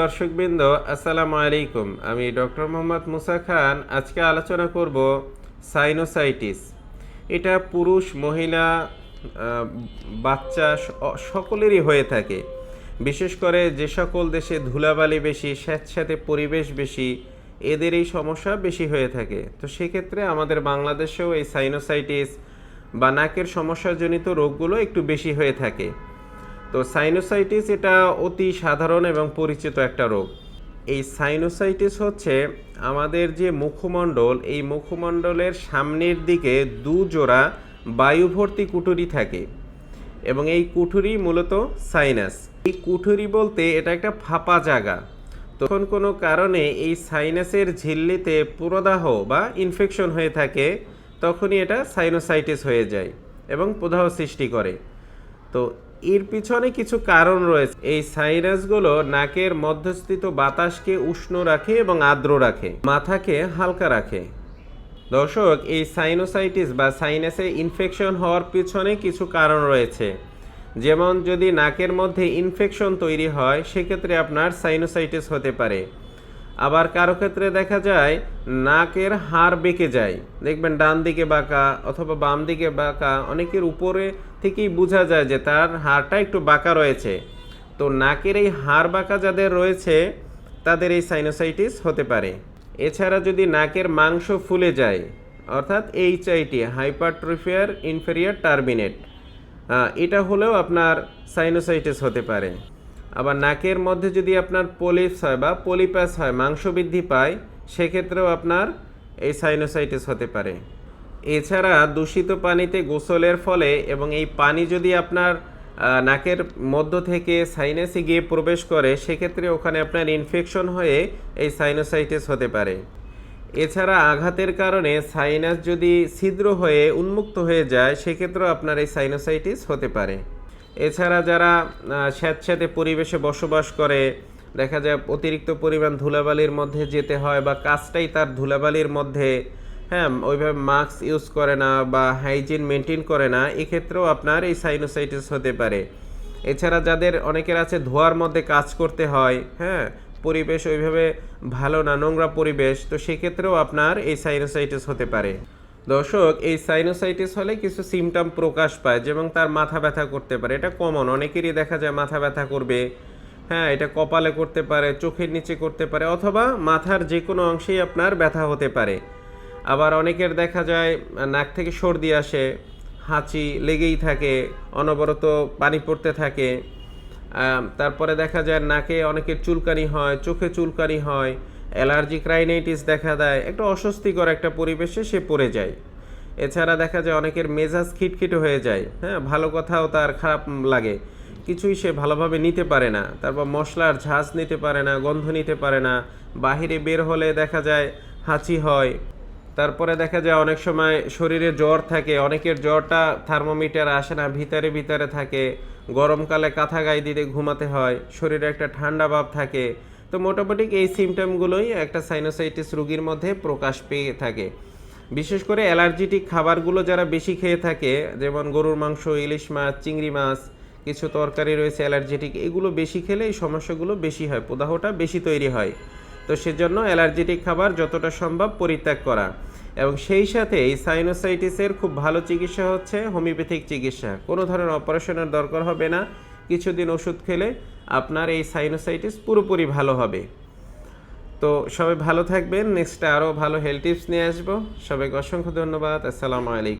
দর্শকবৃন্দ, আসসালামু আলাইকুম। আমি ডক্টর মোহাম্মদ মুসা খান। আজকে আলোচনা করব সাইনোসাইটিস এটা পুরুষ, মহিলা বাচ্চা সকলেরই হয়ে থাকে। বিশেষ করে যে সকল দেশে ধুলাবালি বেশি স্যাঁতস্যাঁতে পরিবেশ বেশি, এদের এই সমস্যা বেশি হয়ে থাকে। তো সেক্ষেত্রে আমাদের বাংলাদেশেও এই সাইনোসাইটিস বা নাকের সমস্যাজনিত রোগগুলো একটু বেশি হয়ে থাকে। তো সাইনোসাইটিস এটা অতি সাধারণ এবং পরিচিত একটা রোগ। এই সাইনোসাইটিস হচ্ছে আমাদের যে মুখমণ্ডল, এই মুখমণ্ডলের সামনের দিকে দু জোড়া বায়ুভর্তি কুঠুরি থাকে এবং এই কুঠুরি মূলত সাইনাস এই কুঠুরি বলতে এটা একটা ফাঁপা জায়গা। তখন কোনো কারণে এই সাইনাসের ঝিল্লিতে পুরোদাহ বা ইনফেকশন হয়ে থাকে, তখনই এটা সাইনোসাইটিস হয়ে যায় এবং প্রদাহ সৃষ্টি করে। তো এর পিছনে কিছু কারণ রয়েছে। এই সাইনাসগুলো নাকের মধ্যস্থিত বাতাসকে উষ্ণ রাখে এবং আর্দ্র রাখে, মাথাকে হালকা রাখে। দর্শক, এই সাইনোসাইটিস বা সাইনাসে ইনফেকশন হওয়ার পিছনে কিছু কারণ রয়েছে। যেমন, যদি নাকের মধ্যে ইনফেকশন তৈরি হয়, সেক্ষেত্রে আপনার সাইনোসাইটিস হতে পারে। আবার কারও ক্ষেত্রে দেখা যায়, নাকের হাড় বেঁকে যায়। দেখবেন ডান দিকে বাঁকা অথবা বাম দিকে বাঁকা, অনেকের উপরে থেকেই বোঝা যায় যে তার হাড়টা একটু বাঁকা রয়েছে। তো নাকের এই হাড় বাঁকা যাদের রয়েছে, তাদের এই সাইনোসাইটিস হতে পারে। এছাড়া যদি নাকের মাংস ফুলে যায়, অর্থাৎ এইচআইটি হাইপারট্রোফিয়ার ইনফেরিয়ার টার্মিনেট এটা হলেও আপনার সাইনোসাইটিস হতে পারে। আবার নাকের মধ্যে যদি আপনার পলিপস হয় বা পলিপাস হয় মাংস বৃদ্ধি পায়, সেক্ষেত্রেও আপনার এই সাইনোসাইটিস হতে পারে। এছাড়া দূষিত পানিতে গোসলের ফলে এবং এই পানি যদি আপনার নাকের মধ্য থেকে সাইনাসে গিয়ে প্রবেশ করে, সেক্ষেত্রে ওখানে আপনার ইনফেকশন হয়ে এই সাইনোসাইটিস হতে পারে। এছাড়া আঘাতের কারণে সাইনাস যদি ছিদ্র হয়ে উন্মুক্ত হয়ে যায়, সেক্ষেত্রেও আপনার এই সাইনোসাইটিস হতে পারে। এছাড়া যারা স্যাঁতস্যাঁতে পরিবেশে বসবাস করে, দেখা যায় অতিরিক্ত পরিমাণ ধুলাবালির মধ্যে যেতে হয় বা কাজটাই তার ধুলাবালির মধ্যে হ্যাঁ ওইভাবে মাস্ক ইউজ করে না বা হাইজিন মেনটেন করে না, এক্ষেত্রেও আপনার এই সাইনোসাইটিস হতে পারে। এছাড়া যাদের অনেকের আছে ধোয়ার মধ্যে কাজ করতে হয় হ্যাঁ পরিবেশ ওইভাবে ভালো না, নোংরা পরিবেশ, তো সেক্ষেত্রেও আপনার এই সাইনোসাইটিস হতে পারে। দর্শক, এই সাইনোসাইটিস হলে কিছু সিমটম প্রকাশ পায়, যেমন তার মাথা ব্যথা করতে পারে। এটা কমন, অনেকেরই দেখা যায় মাথা ব্যথা করবে হ্যাঁ এটা কপালে করতে পারে, চোখের নিচে করতে পারে, অথবা মাথার যে কোনো অংশেই আপনার ব্যথা হতে পারে। আবার অনেকের দেখা যায়, নাক থেকে সর্দি আসে, হাঁচি লেগেই থাকে, অনবরত পানি পড়তে থাকে। তারপরে দেখা যায় নাকে অনেকের চুলকানি হয়, চোখে চুলকানি হয় অ্যালার্জি রাইনাইটিস দেখা দেয়, একটা অস্বস্তিকর একটা পরিবেশে সে পড়ে যায়। এছাড়া দেখা যায় অনেকের মেজাজ খিটখিটে হয়ে যায় হ্যাঁ ভালো কথাও তার খারাপ লাগে, কিছুই সে ভালোভাবে নিতে পারে না। তারপর মশলার ঝাঁজ নিতে পারে না, গন্ধ নিতে পারে না, বাহিরে বের হলে দেখা যায় হাঁচি হয় তারপরে দেখা যায় অনেক সময় শরীরে জ্বর থাকে, অনেকের জ্বরটা থার্মোমিটার আসে না, ভিতরে ভিতরে থাকে, গরমকালে কাঁথা গায়ে দিতে ঘুমাতে হয়, শরীরে একটা ঠান্ডা ভাব থাকে। তো মোটামুটি এই সিমটমগুলোই একটা সাইনোসাইটিস রোগীর মধ্যে প্রকাশ পেয়ে থাকে। বিশেষ করে অ্যালার্জিটিক খাবারগুলো যারা বেশি খেয়ে থাকে, যেমন গরুর মাংস, ইলিশ মাছ, চিংড়ি মাছ, কিছু তরকারি রয়েছে অ্যালার্জেটিক, এগুলো বেশি খেলে এই সমস্যাগুলো বেশি হয়, প্রদাহটা বেশি তৈরি হয়। তো সেজন্য অ্যালার্জেটিক খাবার যতটা সম্ভব পরিত্যাগ করা। এবং সেই সাথে এই সাইনোসাইটিসের খুব ভালো চিকিৎসা হচ্ছে হোমিওপ্যাথিক চিকিৎসা। কোনো ধরনের অপারেশনের দরকার হবে না। কিছুদিন ওষুধ খেলে আপনার এই সাইনোসাইটিস পুরোপুরি ভালো হবে। তো সবাই ভালো থাকবেন। নেক্সট আরও ভালো হেলথ টিপস নিয়ে আসব। সবাইকে অসংখ্য ধন্যবাদ। আসসালামু আলাইকুম।